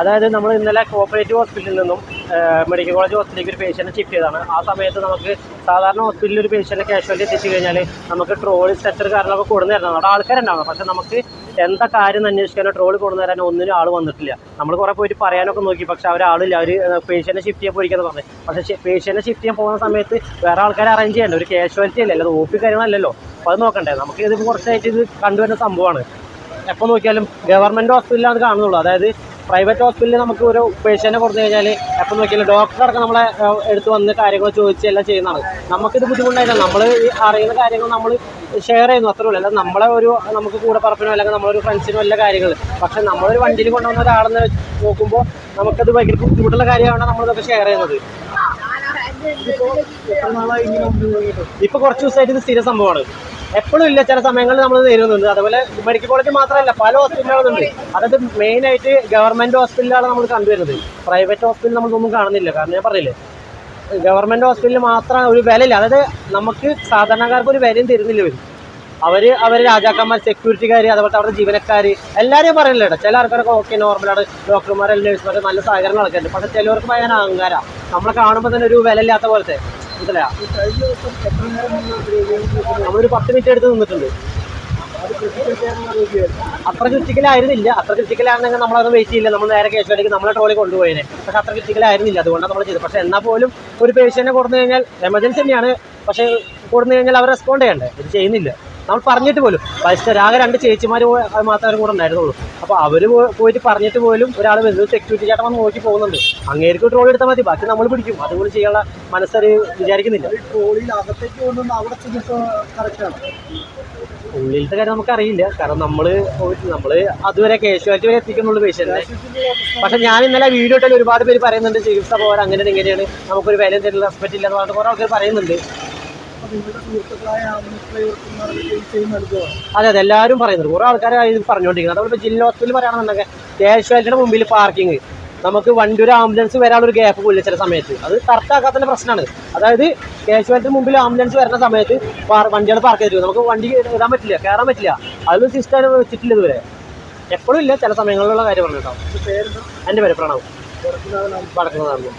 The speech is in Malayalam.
അതായത് നമ്മൾ ഇന്നലെ കോപ്പറേറ്റീവ് ഹോസ്പിറ്റലിൽ നിന്നും മെഡിക്കൽ കോളേജ് ഹോസ്പിറ്റലിലേക്ക് ഒരു പേഷ്യന്റ് ഷിഫ്റ്റ് ചെയ്തതാണ്. ആ സമയത്ത് നമുക്ക് സാധാരണ ഹോസ്പിറ്റലിൽ ഒരു പേഷ്യന്റ് കാഷ്വാലിറ്റി എത്തിച്ചു കഴിഞ്ഞാൽ നമുക്ക് ട്രോളി സ്ട്രെച്ചർ കാരണമൊക്കെ കൊടുന്നു തരണം അവിടെ ആൾക്കാരുണ്ടാവണം. പക്ഷെ നമുക്ക് എന്താ കാര്യം അന്വേഷിക്കാനോ ട്രോളി കൊണ്ടു തരാനോ ഒന്നിനും ആൾ വന്നിട്ടില്ല. നമ്മൾ കുറേ പോയിട്ട് പറയാനൊക്കെ നോക്കി. പക്ഷെ അവർ ആളില്ല. അവർ പേഷ്യന്റ് ഷിഫ്റ്റ് ചെയ്യാൻ പോയിരിക്കുന്നത് പറഞ്ഞു. പക്ഷേ പേഷ്യന്റ് ഷിഫ്റ്റ് ചെയ്യാൻ പോകുന്ന സമയത്ത് വേറെ ആൾക്കാരെ അറേഞ്ച് ചെയ്യണ്ട. ഒരു കാഷ്വാലിറ്റി അല്ലേ? അല്ലാതെ ഓപ്പി കാര്യങ്ങളല്ലല്ലോ. അപ്പോൾ അത് നോക്കണ്ടേ. നമുക്ക് ഇത് കുറച്ചായിട്ട് ഇത് കണ്ടുവരുന്ന സംഭവമാണ്. എപ്പോൾ നോക്കിയാലും ഗവൺമെന്റ് ഹോസ്പിറ്റലാണ് കാണുന്നുള്ളൂ. അതായത് പ്രൈവറ്റ് ഹോസ്പിറ്റലിൽ നമുക്ക് ഒരു പേഷ്യന്റിനെ കൊടുത്തു കഴിഞ്ഞാൽ എപ്പോൾ നോക്കിയാലും ഡോക്ടർ അടക്കം നമ്മളെ എടുത്ത് വന്ന് കാര്യങ്ങൾ ചോദിച്ച് എല്ലാം ചെയ്യുന്നതാണ്. നമുക്കിത് ബുദ്ധിമുട്ടായില്ല നമ്മൾ അറിയുന്ന കാര്യങ്ങൾ നമ്മൾ ഷെയർ ചെയ്യുന്നു. അത്രേ ഉള്ളൂ. അല്ലെങ്കിൽ നമ്മളെ ഒരു നമുക്ക് കൂടെ പറപ്പിനോ അല്ലെങ്കിൽ നമ്മളൊരു ഫ്രണ്ട്സിനോ എല്ലാ കാര്യങ്ങൾ പക്ഷെ നമ്മളൊരു വണ്ടിയിൽ കൊണ്ടുവന്ന ഒരാളെന്ന് നോക്കുമ്പോൾ നമുക്കത് ഭയങ്കര ബുദ്ധിമുട്ടുള്ള കാര്യമാണ് നമ്മളിതൊക്കെ ഷെയർ ചെയ്യുന്നത്. ഇപ്പൊ കുറച്ച് ദിവസമായിട്ട് ഇത് സ്ഥിര സംഭവമാണ്. എപ്പോഴും ഇല്ല ചില സമയങ്ങളിൽ നമ്മൾ നേരിടുന്നുണ്ട്. അതുപോലെ മെഡിക്കൽ കോളേജ് മാത്രമല്ല പല ഹോസ്പിറ്റലുകളുണ്ട് അതായത് മെയിൻ ആയിട്ട് ഗവൺമെന്റ് ഹോസ്പിറ്റലാണ് നമ്മൾ കണ്ടുവരുന്നത്. പ്രൈവറ്റ് ഹോസ്പിറ്റൽ നമ്മളൊന്നും കാണുന്നില്ല. കാരണം ഞാൻ പറഞ്ഞില്ലേ ഗവൺമെന്റ് ഹോസ്പിറ്റലിൽ മാത്രം ഒരു വിലയില്ല. അതായത് നമുക്ക് സാധാരണക്കാർക്ക് ഒരു വിലയും തരുന്നില്ല ഇവർ അവർ അവർ രാജാക്കന്മാർ സെക്യൂരിറ്റിക്കാർ അതുപോലെ അവരുടെ ജീവനക്കാർ എല്ലാവരെയും പറയുന്നില്ല ചില ആൾക്കാരൊക്കെ ഓക്കെ നോർമലാണ് ഡോക്ടർമാർ നേഴ്സുമാർ നല്ല സഹകരണം ആൾക്കാരുണ്ട് പക്ഷെ ചിലവർക്ക് ഭയങ്കര അഹങ്കാരം. നമ്മളെ കാണുമ്പോൾ തന്നെ ഒരു വില ഇല്ലാത്ത പോലത്തെ. നമ്മളൊരു പത്ത് മിനിറ്റ് എടുത്ത് നിന്നിട്ടുണ്ട്. അത്ര ക്രിറ്റിക്കലായിരുന്നില്ല അത്ര ക്രിറ്റിക്കലായിരുന്നെങ്കിൽ നമ്മളത് വെയിറ്റ് ചെയ്യില്ല. നമ്മൾ നേരെ കേസുകളിലേക്ക് നമ്മളെ ട്രോളി കൊണ്ടുപോയേനെ. പക്ഷെ അത്ര ക്രിറ്റിക്കലായിരുന്നില്ല അതുകൊണ്ടാണ് നമ്മൾ ചെയ്തത്. പക്ഷെ എന്നാൽ പോലും ഒരു പേഷ്യനെ കൊടുത്തു കഴിഞ്ഞാൽ എമർജൻസി തന്നെയാണ്. പക്ഷേ കൊടുത്തു കഴിഞ്ഞാൽ അവർ റെസ്പോണ്ട് ചെയ്യണ്ടേ? ഇത് ചെയ്യുന്നില്ല. നമ്മൾ പറഞ്ഞിട്ട് പോലും. ഫസ്റ്റ് ആകെ രണ്ട് ചേച്ചിമാർ മാത്രമേ കൂടെ ഉണ്ടായിരുന്നുള്ളൂ. അപ്പോൾ അവർ പോയിട്ട് പറഞ്ഞിട്ട് പോലും ഒരാൾ വരുന്നത് സെക്യൂരിറ്റി ചേട്ടൻ വന്ന് നോക്കി പോകുന്നുണ്ട്. അങ്ങേർക്ക് ട്രോൾ എടുത്താൽ മതി. ബാക്കി നമ്മൾ പിടിക്കും. അതുപോലെ ചെയ്യാനുള്ള മനസ്സര് വിചാരിക്കുന്നില്ല. ഉള്ളിലത്തെ കാര്യം നമുക്കറിയില്ല. കാരണം നമ്മൾ നമ്മൾ അതുവരെ കേശുവാലിറ്റി വരെ എത്തിക്കുന്നുള്ളൂ പേഷ്യന്റിനെ പക്ഷെ ഞാൻ ഇന്നലെ വീഡിയോ ഇട്ടാൽ ഒരുപാട് പേര് പറയുന്നുണ്ട് ചികിത്സ പോകാൻ അങ്ങനെ ഇങ്ങനെയാണ്. നമുക്കൊരു വില തരില്ല റെസ്പെക്റ്റ് ഇല്ല എന്ന് പറഞ്ഞിട്ട് കുറേ ആൾക്കാർ പറയുന്നുണ്ട്. അതെ അതെ എല്ലാവരും പറയുന്നുണ്ട്. കുറേ ആൾക്കാർ ഇത് പറഞ്ഞുകൊണ്ടിരിക്കുന്നത് അതുപോലെ ജില്ലാ ഹോസ്പിറ്റലിൽ പറയുകയാണെന്നുണ്ടെങ്കിൽ കാഷ്വാലിറ്റിയുടെ മുമ്പിൽ പാർക്കിംഗ് നമുക്ക് വണ്ടി ഒരു ആംബുലൻസ് വരാനുള്ള ഒരു ഗ്യാപ്പ് പോലും ചില സമയത്ത്. അത് കറക്റ്റാക്കാത്തതിന്റെ പ്രശ്നമാണ്. അതായത് കാഷ്വാലിറ്റി മുമ്പിൽ ആംബുലൻസ് വരുന്ന സമയത്ത് വണ്ടികൾ പാർക്ക് ചെയ്തിരിക്കും നമുക്ക് വണ്ടി ഇടാൻ പറ്റില്ല കയറാൻ പറ്റില്ല. അതൊന്നും സിസ്റ്റം വെച്ചിട്ടില്ല ഇതുവരെ. എപ്പോഴും ഇല്ല ചില സമയങ്ങളിലുള്ള കാര്യം പറഞ്ഞു കേട്ടോ എന്റെ പേര് പ്രണവ്. വടക്കുന്നതാണ്